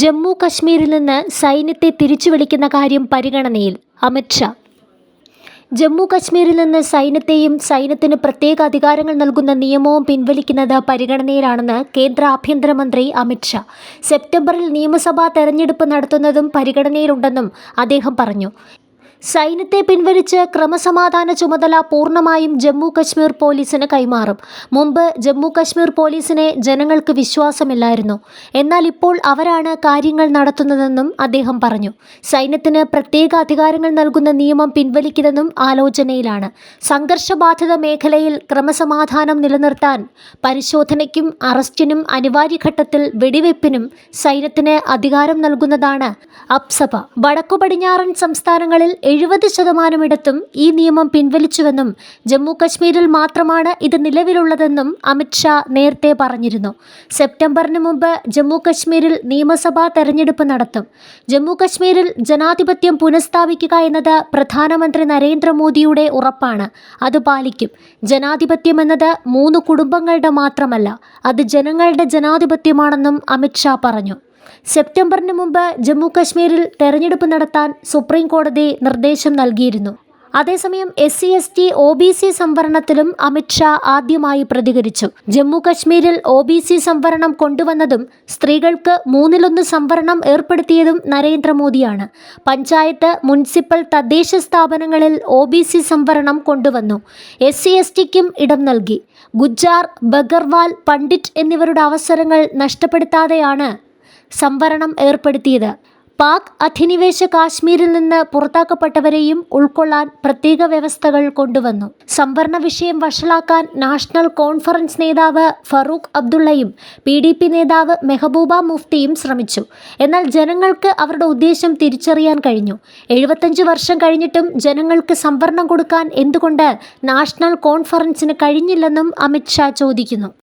ജമ്മു കശ്മീരിൽ നിന്ന് സൈന്യത്തെ തിരിച്ചു വിളിക്കുന്ന കാര്യം പരിഗണനയിൽ. അമിത്ഷാ ജമ്മു കശ്മീരിൽ നിന്ന് സൈന്യത്തെയും സൈന്യത്തിന് പ്രത്യേക അധികാരങ്ങൾ നൽകുന്ന നിയമവും പിൻവലിക്കുന്നത് പരിഗണനയിലാണെന്ന് കേന്ദ്ര ആഭ്യന്തരമന്ത്രി അമിത്ഷാ സെപ്റ്റംബറിൽ നിയമസഭാ തെരഞ്ഞെടുപ്പ് നടത്തുന്നതും പരിഗണനയിലുണ്ടെന്നും അദ്ദേഹം പറഞ്ഞു. സൈന്യത്തെ പിൻവലിച്ച് ക്രമസമാധാന ചുമതല പൂർണമായും ജമ്മു കശ്മീർ പോലീസിന് കൈമാറും. മുമ്പ് ജമ്മു കശ്മീർ പോലീസിനെ ജനങ്ങൾക്ക് വിശ്വാസമില്ലായിരുന്നു. എന്നാൽ ഇപ്പോൾ അവരാണ് കാര്യങ്ങൾ നടത്തുന്നതെന്നും അദ്ദേഹം പറഞ്ഞു. സൈന്യത്തിന് പ്രത്യേക അധികാരങ്ങൾ നൽകുന്ന നിയമം പിൻവലിക്കുന്നതും ആലോചനയിലാണ്. സംഘർഷബാധിത മേഖലയിൽ ക്രമസമാധാനം നിലനിർത്താൻ പരിശോധനയ്ക്കും അറസ്റ്റിനും അനിവാര്യഘട്ടത്തിൽ വെടിവെപ്പിനും സൈന്യത്തിന് അധികാരം നൽകുന്നതാണ് അപ്സഭ വടക്കു പടിഞ്ഞാറൻ സംസ്ഥാനങ്ങളിൽ എഴുപത് ശതമാനമിടത്തും ഈ നിയമം പിൻവലിച്ചുവെന്നും ജമ്മു കശ്മീരിൽ മാത്രമാണ് ഇത് നിലവിലുള്ളതെന്നും അമിത്ഷാ നേരത്തെ പറഞ്ഞിരുന്നു. സെപ്റ്റംബറിന് മുമ്പ് ജമ്മു കശ്മീരിൽ നിയമസഭാ തെരഞ്ഞെടുപ്പ് നടത്തും. ജമ്മു കശ്മീരിൽ ജനാധിപത്യം പുനഃസ്ഥാപിക്കുക എന്നത് പ്രധാനമന്ത്രി നരേന്ദ്രമോദിയുടെ ഉറപ്പാണ്. അത് പാലിക്കും. ജനാധിപത്യം എന്നത് മൂന്ന് കുടുംബങ്ങളുടെ മാത്രമല്ല അത് ജനങ്ങളുടെ ജനാധിപത്യമാണെന്നും അമിത്ഷാ പറഞ്ഞു. സെപ്റ്റംബറിന് മുമ്പ് ജമ്മു കശ്മീരിൽ തെരഞ്ഞെടുപ്പ് നടത്താൻ സുപ്രീം കോടതി നിർദ്ദേശം നൽകിയിരുന്നു. അതേസമയം S C S T O B C സംവരണത്തിലും അമിത്ഷാ ആദ്യമായി പ്രതികരിച്ചു. ജമ്മു കശ്മീരിൽ ഒ ബി സി സംവരണം കൊണ്ടുവന്നതും സ്ത്രീകൾക്ക് മൂന്നിലൊന്ന് സംവരണം ഏർപ്പെടുത്തിയതും നരേന്ദ്രമോദിയാണ്. പഞ്ചായത്ത് മുനിസിപ്പൽ തദ്ദേശ സ്ഥാപനങ്ങളിൽ ഒ ബി സി സംവരണം കൊണ്ടുവന്നു. എസ് സി എസ് ടിക്കും ഇടം നൽകി. ഗുജ്ജാർ ബഗർവാൽ പണ്ഡിറ്റ് എന്നിവരുടെ അവസരങ്ങൾ നഷ്ടപ്പെടുത്താതെയാണ് സംവരണം ഏർപ്പെടുത്തിയത്. പാക് അധിനിവേശ കാശ്മീരിൽ നിന്ന് പുറത്താക്കപ്പെട്ടവരെയും ഉൾക്കൊള്ളാൻ പ്രത്യേക വ്യവസ്ഥകൾ കൊണ്ടുവന്നു. സംവരണ വിഷയം വഷളാക്കാൻ നാഷണൽ കോൺഫറൻസ് നേതാവ് ഫറൂഖ് അബ്ദുള്ളയും പി ഡി പി നേതാവ് മെഹബൂബ മുഫ്തിയും ശ്രമിച്ചു. എന്നാൽ ജനങ്ങൾക്ക് അവരുടെ ഉദ്ദേശം തിരിച്ചറിയാൻ കഴിഞ്ഞു. എഴുപത്തഞ്ച് വർഷം കഴിഞ്ഞിട്ടും ജനങ്ങൾക്ക് സംവരണം കൊടുക്കാൻ എന്തുകൊണ്ട് നാഷണൽ കോൺഫറൻസിന് കഴിഞ്ഞില്ലെന്നും അമിത്ഷാ ചോദിക്കുന്നു.